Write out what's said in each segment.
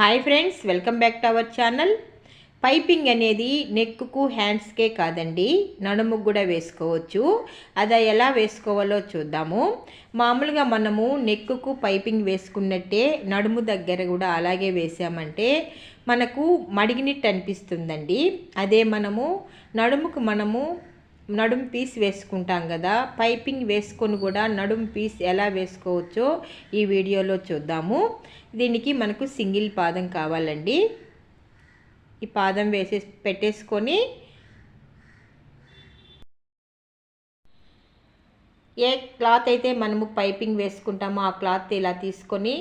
Hi friends welcome back to our channel piping అనేది neck హ్యాండ్స్కే కాదండి నడుముకు కూడా వేసుకోవచ్చు. అది ఎలా వేసుకోవాలో చూద్దాము. మామూలుగా మనము నెక్కుకు పైపింగ్ వేసుకున్నట్టే నడుము దగ్గర కూడా అలాగే వేసామంటే మనకు మడిగినట్టు అనిపిస్తుందండి. అదే మనము నడుముకు మనము నడుము పీస్ వేసుకుంటాం కదా పైపింగ్ వేసుకొని కూడా నడుము పీస్ ఎలా వేసుకోవచ్చో ఈ వీడియోలో చూద్దాము. దీనికి మనకు సింగిల్ పాదం కావాలండి. ఈ పాదం వేసే పెట్టేసుకొని ఏ క్లాత్ అయితే మనము పైపింగ్ వేసుకుంటామో ఆ క్లాత్ ఇలా తీసుకొని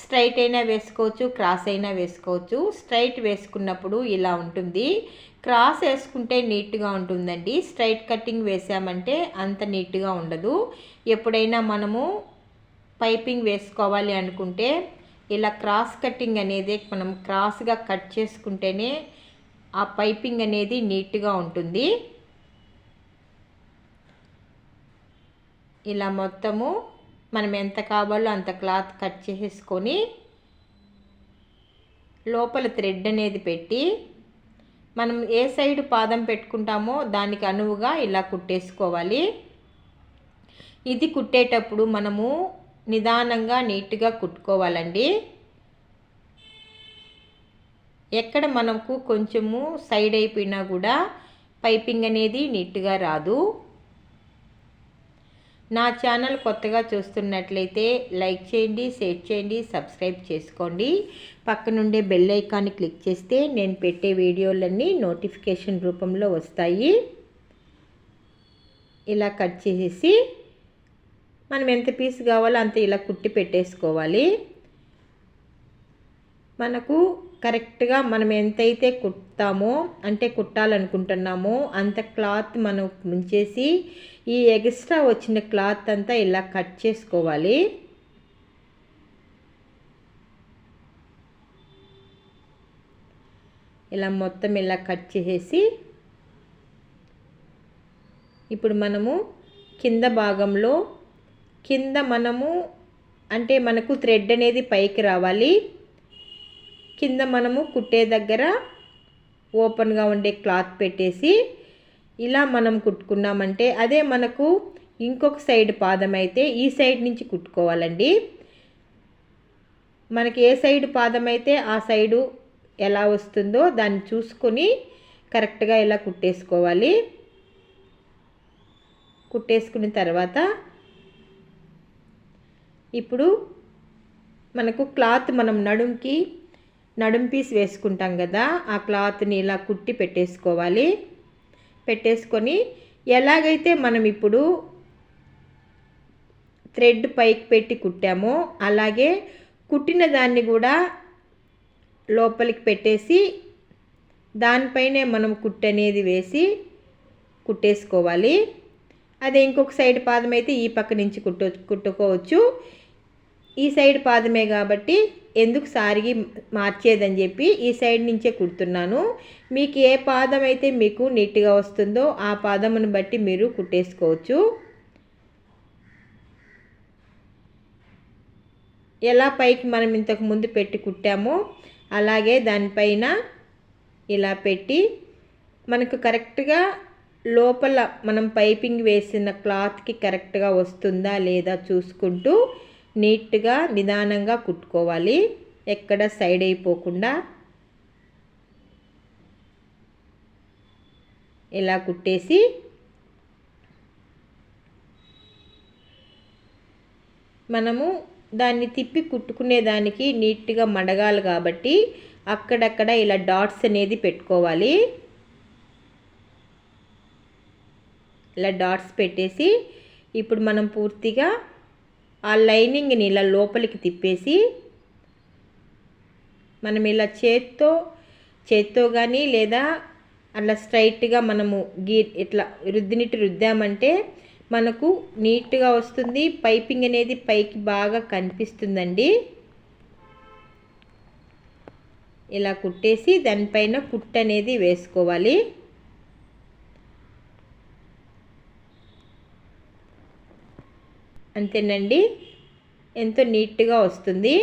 స్ట్రైట్ అయినా వేసుకోవచ్చు క్రాస్ అయినా వేసుకోవచ్చు. స్ట్రైట్ వేసుకున్నప్పుడు ఇలా ఉంటుంది. క్రాస్ వేసుకుంటే నీట్గా ఉంటుందండి. స్ట్రైట్ కటింగ్ వేసామంటే అంత నీట్గా ఉండదు. ఎప్పుడైనా మనము పైపింగ్ వేసుకోవాలి అనుకుంటే ఇలా క్రాస్ కటింగ్ అనేది మనం క్రాస్గా కట్ చేసుకుంటేనే ఆ పైపింగ్ అనేది నీట్గా ఉంటుంది. ఇలా మొత్తము మనం ఎంత కావాలో అంత క్లాత్ కట్ చేసేసుకొని లోపల థ్రెడ్ అనేది పెట్టి మనం ఏ సైడ్ పాదం పెట్టుకుంటామో దానికి అనువుగా ఇలా కుట్టేసుకోవాలి. ఇది కుట్టేటప్పుడు మనము నిదానంగా నీట్గా కుట్టుకోవాలండి. ఎక్కడ మనకు కొంచెము సైడ్ అయిపోయినా కూడా పైపింగ్ అనేది నీట్గా రాదు. నా ఛానల్ కొత్తగా చూస్తున్నట్లయితే లైక్ చేయండి షేర్ చేయండి సబ్స్క్రైబ్ చేసుకోండి. పక్కనుండే బెల్ ఐకాన్ని క్లిక్ చేస్తే నేను పెట్టే వీడియోలన్నీ నోటిఫికేషన్ రూపంలో వస్తాయి. ఇలా కట్ చేసేసి మనం ఎంత పీస్ కావాలో అంత ఇలా కుట్టి పెట్టేసుకోవాలి. మనకు కరెక్ట్గా మనం ఎంతైతే కుట్టామో అంటే కుట్టాలనుకుంటున్నామో అంత క్లాత్ మనం ముంచేసి ఈ ఎక్స్ట్రా వచ్చిన క్లాత్ అంతా ఇలా కట్ చేసుకోవాలి. ఇలా మొత్తం ఇలా కట్ చేసేసి ఇప్పుడు మనము కింద భాగంలో కింద మనము అంటే మనకు థ్రెడ్ అనేది పైకి రావాలి. కింద మనము కుట్టే దగ్గర ఓపెన్గా ఉండే క్లాత్ పెట్టేసి ఇలా మనం కుట్టుకున్నామంటే అదే మనకు ఇంకొక సైడ్ పాదం అయితే ఈ సైడ్ నుంచి కుట్టుకోవాలండి. మనకి ఏ సైడ్ పాదం అయితే ఆ సైడు ఎలా వస్తుందో దాన్ని చూసుకొని కరెక్ట్గా ఇలా కుట్టేసుకోవాలి. కుట్టేసుకున్న తర్వాత ఇప్పుడు మనకు క్లాత్ మనం నడుంకి నడుం పీస్ వేసుకుంటాం కదా ఆ క్లాత్ని ఇలా కుట్టి పెట్టేసుకోవాలి. పెట్టేసుకొని ఎలాగైతే మనం ఇప్పుడు థ్రెడ్ పైకి పెట్టి కుట్టామో అలాగే కుట్టిన దాన్ని కూడా లోపలికి పెట్టేసి దానిపైనే మనం కుట్టు అనేది వేసి కుట్టేసుకోవాలి. అదే ఇంకొక సైడ్ పాదం అయితే ఈ పక్క నుంచి కుట్టు కుట్టుకోవచ్చు. ఈ సైడ్ పాదమే కాబట్టి ఎందుకు సారిగి మార్చేదని చెప్పి ఈ సైడ్ నుంచే కుడుతున్నాను. మీకు ఏ పాదం అయితే మీకు నీట్గా వస్తుందో ఆ పాదమును బట్టి మీరు కుట్టేసుకోవచ్చు. ఎలా పైకి మనం ఇంతకు ముందు పెట్టి కుట్టామో అలాగే దానిపైన ఇలా పెట్టి మనకు కరెక్ట్గా లోపల మనం పైపింగ్ వేసిన క్లాత్కి కరెక్ట్గా వస్తుందా లేదా చూసుకుంటూ నీట్గా నిదానంగా కుట్టుకోవాలి. ఎక్కడ సైడ్ అయిపోకుండా ఇలా కుట్టేసి మనము దాన్ని తిప్పి కుట్టుకునే దానికి నీట్గా మడగాలి కాబట్టి అక్కడక్కడ ఇలా డాట్స్ అనేది పెట్టుకోవాలి. ఇలా డాట్స్ పెట్టేసి ఇప్పుడు మనం పూర్తిగా ఆ లైనింగ్ని ఇలా లోపలికి తిప్పేసి మనం ఇలా చేత్తో చేత్తో కానీ లేదా అలా స్ట్రైట్గా మనము గీ ఇట్లా రుద్దినిటి రుద్దామంటే మనకు నీట్గా వస్తుంది. పైపింగ్ అనేది పైకి బాగా కనిపిస్తుందండి. ఇలా కుట్టేసి దానిపైన కుట్ అనేది వేసుకోవాలి. అంతేనండి. ఎంతో నీట్గా వస్తుంది.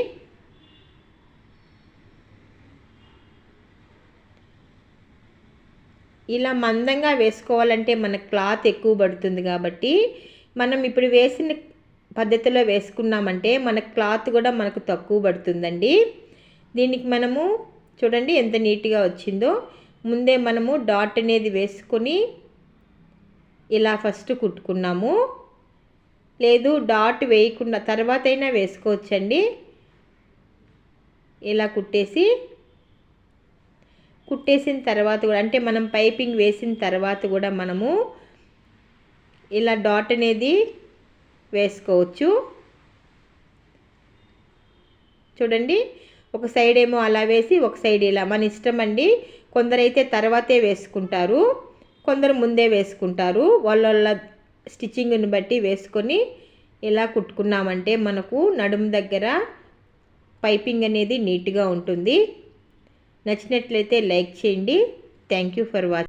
ఇలా మందంగా వేసుకోవాలంటే మన క్లాత్ ఎక్కువ పడుతుంది కాబట్టి మనం ఇప్పుడు వేసిన పద్ధతిలో వేసుకున్నామంటే మన క్లాత్ కూడా మనకు తక్కువ పడుతుందండి. దీనికి మనము చూడండి ఎంత నీట్గా వచ్చిందో. ముందే మనము డాట్ అనేది వేసుకొని ఇలా ఫస్ట్ కుట్టుకున్నాము. లేదు డాట్ వేయకుండా తర్వాత అయినా వేసుకోవచ్చండి. ఇలా కుట్టేసి కుట్టేసిన తర్వాత కూడా అంటే మనం పైపింగ్ వేసిన తర్వాత కూడా మనము ఇలా డాట్ అనేది వేసుకోవచ్చు. చూడండి ఒక సైడ్ ఏమో అలా వేసి ఒక సైడ్ ఇలా. మన ఇష్టం అండి కొందరైతే తర్వాతే వేసుకుంటారు కొందరు ముందే వేసుకుంటారు వాళ్ళ వాళ్ళ స్టిచ్చింగ్ని బట్టి వేసుకొని ఇలా కుట్టుకున్నామంటే మనకు నడుము దగ్గర పైపింగ్ అనేది నీట్గా ఉంటుంది. నచ్చినట్లయితే లైక్ చేయండి. Thank you for watching